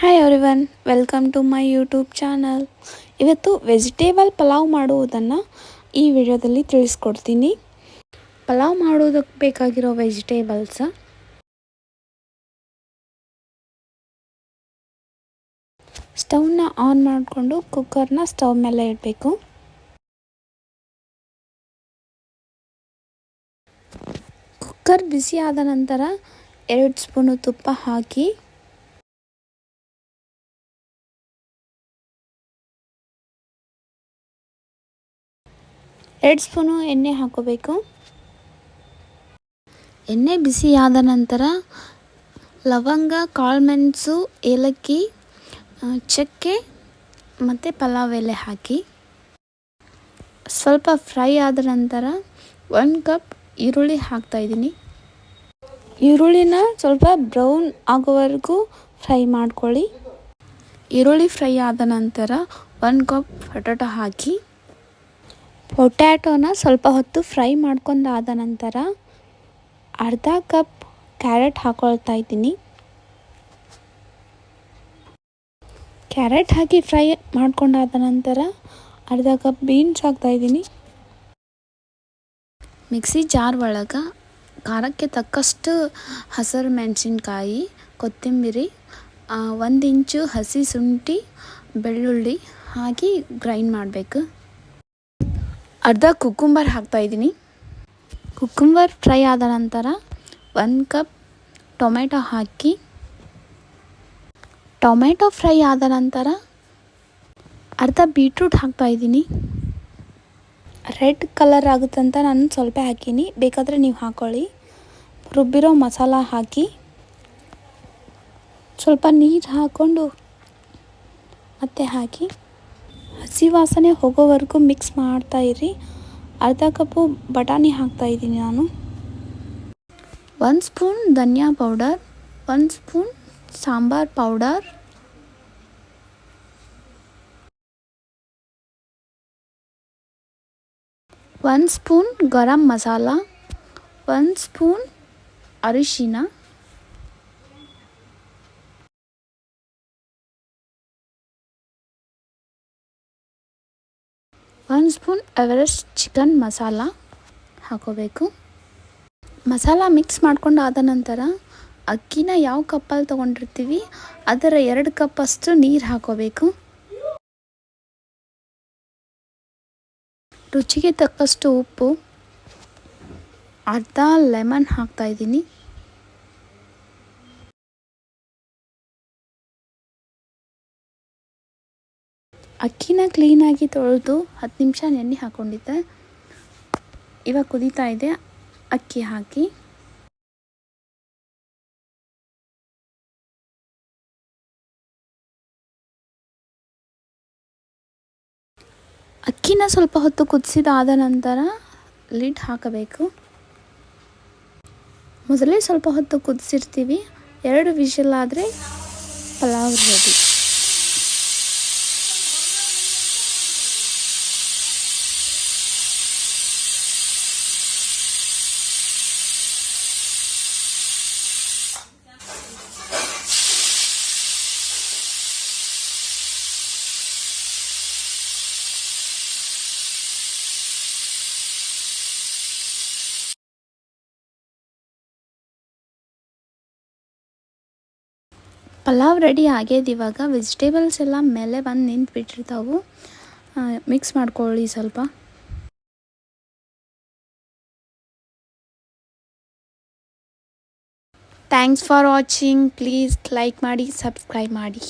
Hi everyone welcome to my YouTube channel ಇವತ್ತು vegetable pulao ಮಾಡುವುದನ್ನು ಈ ವಿಡಿಯೋದಲ್ಲಿ ತಿಳಿಸ್ಕೊಡ್ತೀನಿ. ಪಲಾವ್ ಮಾಡುವುದಕ್ಕೆ ಬೇಕಾಗಿರೋ ವೆಜಿಟೇಬಲ್ಸ್ ಸ್ಟವ್ನ ಆನ್ ಮಾಡಿಕೊಂಡು ಕುಕ್ಕರ್ನ ಸ್ಟವ್ ಮೇಲೆ ಇಡಬೇಕು. ಕುಕ್ಕರ್ ಬಿಸಿ ಆದ ನಂತರ ಎರಡು ಸ್ಪೂನು ತುಪ್ಪ ಹಾಕಿ ಎರಡು ಸ್ಪೂನು ಎಣ್ಣೆ ಹಾಕೋಬೇಕು. ಎಣ್ಣೆ ಬಿಸಿಯಾದ ನಂತರ ಲವಂಗ ಕಾಳುಮೆಣಸು ಏಲಕ್ಕಿ ಚಕ್ಕೆ ಮತ್ತು ಪಲಾವ್ ಎಲೆ ಹಾಕಿ. ಸ್ವಲ್ಪ ಫ್ರೈ ಆದ ನಂತರ ಒಂದು ಕಪ್ ಈರುಳ್ಳಿ ಹಾಕ್ತಾಯಿದ್ದೀನಿ ಈರುಳ್ಳಿನ ಸ್ವಲ್ಪ ಬ್ರೌನ್ ಆಗೋವರೆಗೂ ಫ್ರೈ ಮಾಡ್ಕೊಳ್ಳಿ. ಈರುಳ್ಳಿ ಫ್ರೈ ಆದ ನಂತರ ಒಂದು ಕಪ್ ಪೊಟೊಟೊ ಹಾಕಿ. ಪೊಟ್ಯಾಟೋನ ಸ್ವಲ್ಪ ಹೊತ್ತು ಫ್ರೈ ಮಾಡ್ಕೊಂಡಾದ ನಂತರ ಅರ್ಧ ಕಪ್ ಕ್ಯಾರೆಟ್ ಹಾಕೊಳ್ತಾ ಇದ್ದೀನಿ. ಕ್ಯಾರೆಟ್ ಹಾಕಿ ಫ್ರೈ ಮಾಡ್ಕೊಂಡಾದ ನಂತರ ಅರ್ಧ ಕಪ್ ಬೀನ್ಸ್ ಹಾಕ್ತಾಯಿದ್ದೀನಿ ಮಿಕ್ಸಿ ಜಾರ್ ಒಳಗೆ ಖಾರಕ್ಕೆ ತಕ್ಕಷ್ಟು ಹಸಿರು ಮೆಣಸಿನ್ಕಾಯಿ, ಕೊತ್ತಂಬರಿ ಒಂದು ಇಂಚು ಹಸಿ ಶುಂಠಿ, ಬೆಳ್ಳುಳ್ಳಿ ಹಾಕಿ ಗ್ರೈಂಡ್ ಮಾಡಬೇಕು. ಅರ್ಧ ಕುಕ್ಕುಂಬರ್ ಹಾಕ್ತಾಯಿದ್ದೀನಿ ಕುಕ್ಕುಂಬರ್ ಫ್ರೈ ಆದ ನಂತರ ಒಂದು ಕಪ್ ಟೊಮೆಟೊ ಹಾಕಿ, ಟೊಮೆಟೊ ಫ್ರೈ ಆದ ನಂತರ ಅರ್ಧ ಬೀಟ್ರೂಟ್ ಹಾಕ್ತಾಯಿದ್ದೀನಿ ರೆಡ್ ಕಲರ್ ಆಗುತ್ತಂತ ನಾನು ಸ್ವಲ್ಪ ಹಾಕೀನಿ. ಬೇಕಾದರೆ ನೀವು ಹಾಕ್ಕೊಳ್ಳಿ ರುಬ್ಬಿರೋ ಮಸಾಲ ಹಾಕಿ, ಸ್ವಲ್ಪ ನೀರು ಹಾಕ್ಕೊಂಡು ಮತ್ತೆ ಹಾಕಿ ಹಸಿ ವಾಸನೆ ಹೋಗೋವರೆಗೂ ಮಿಕ್ಸ್ ಮಾಡ್ತಾ ಇರಿ. ಅರ್ಧ ಕಪ್ಪು ಬಟಾಣಿ ಹಾಕ್ತಾ ಇದ್ದೀನಿ ನಾನು. ಒಂದು ಸ್ಪೂನ್ ಧನಿಯಾ ಪೌಡರ್, ಒಂದು ಸ್ಪೂನ್ ಸಾಂಬಾರ್ ಪೌಡರ್. ಒಂದು ಸ್ಪೂನ್ ಗರಂ ಮಸಾಲ, ಒಂದು ಸ್ಪೂನ್ ಅರಿಶಿನ. ಒಂದು ಸ್ಪೂನ್ ಎವರೆಸ್ಟ್ ಚಿಕನ್ ಮಸಾಲ ಹಾಕೋಬೇಕು. ಮಸಾಲ ಮಿಕ್ಸ್ ಮಾಡ್ಕೊಂಡು ಆದ ನಂತರ ಅಕ್ಕಿನ ಯಾವ ಕಪ್ಪಲ್ಲಿ ತೊಗೊಂಡಿರ್ತೀವಿ ಅದರ ಎರಡು ಕಪ್ಪಷ್ಟು ನೀರು ಹಾಕೋಬೇಕು. ರುಚಿಗೆ ತಕ್ಕಷ್ಟು ಉಪ್ಪು, ಅರ್ಧ ಲೆಮನ್ ಹಾಕ್ತಾಯಿದ್ದೀನಿ ಅಕ್ಕಿನ ಕ್ಲೀನಾಗಿ ತೊಳೆದು ಹತ್ತು ನಿಮಿಷ ನೆನೆ ಹಾಕ್ಕೊಂಡಿದ್ದೆ ಇವಾಗ ಕುದೀತಾ ಇದೆ. ಅಕ್ಕಿ ಹಾಕಿ. ಅಕ್ಕಿನ ಸ್ವಲ್ಪ ಹೊತ್ತು ಕುದಿಸಿದಾದ ನಂತರ ಲಿಡ್ ಹಾಕಬೇಕು. ಮೊದಲೇ ಸ್ವಲ್ಪ ಹೊತ್ತು ಕುದಿಸಿರ್ತೀವಿ. ಎರಡು ವಿಷಲ್ ಆದರೆ ಪಲಾವ್ ರೆಡಿ ಪಲಾವ್ ರೆಡಿ ಆಗ್ಯದ ಇವಾಗ. ವೆಜಿಟೇಬಲ್ಸ್ ಎಲ್ಲ ಮೇಲೆ ಬಂದು ನಿಂತು ಬಿಟ್ಟಿರ್ತಾವೆ ಮಿಕ್ಸ್ ಮಾಡ್ಕೊಳ್ಳಿ ಸ್ವಲ್ಪ. Thanks for watching please like ಮಾಡಿ ಸಬ್ಸ್ಕ್ರೈಬ್ ಮಾಡಿ.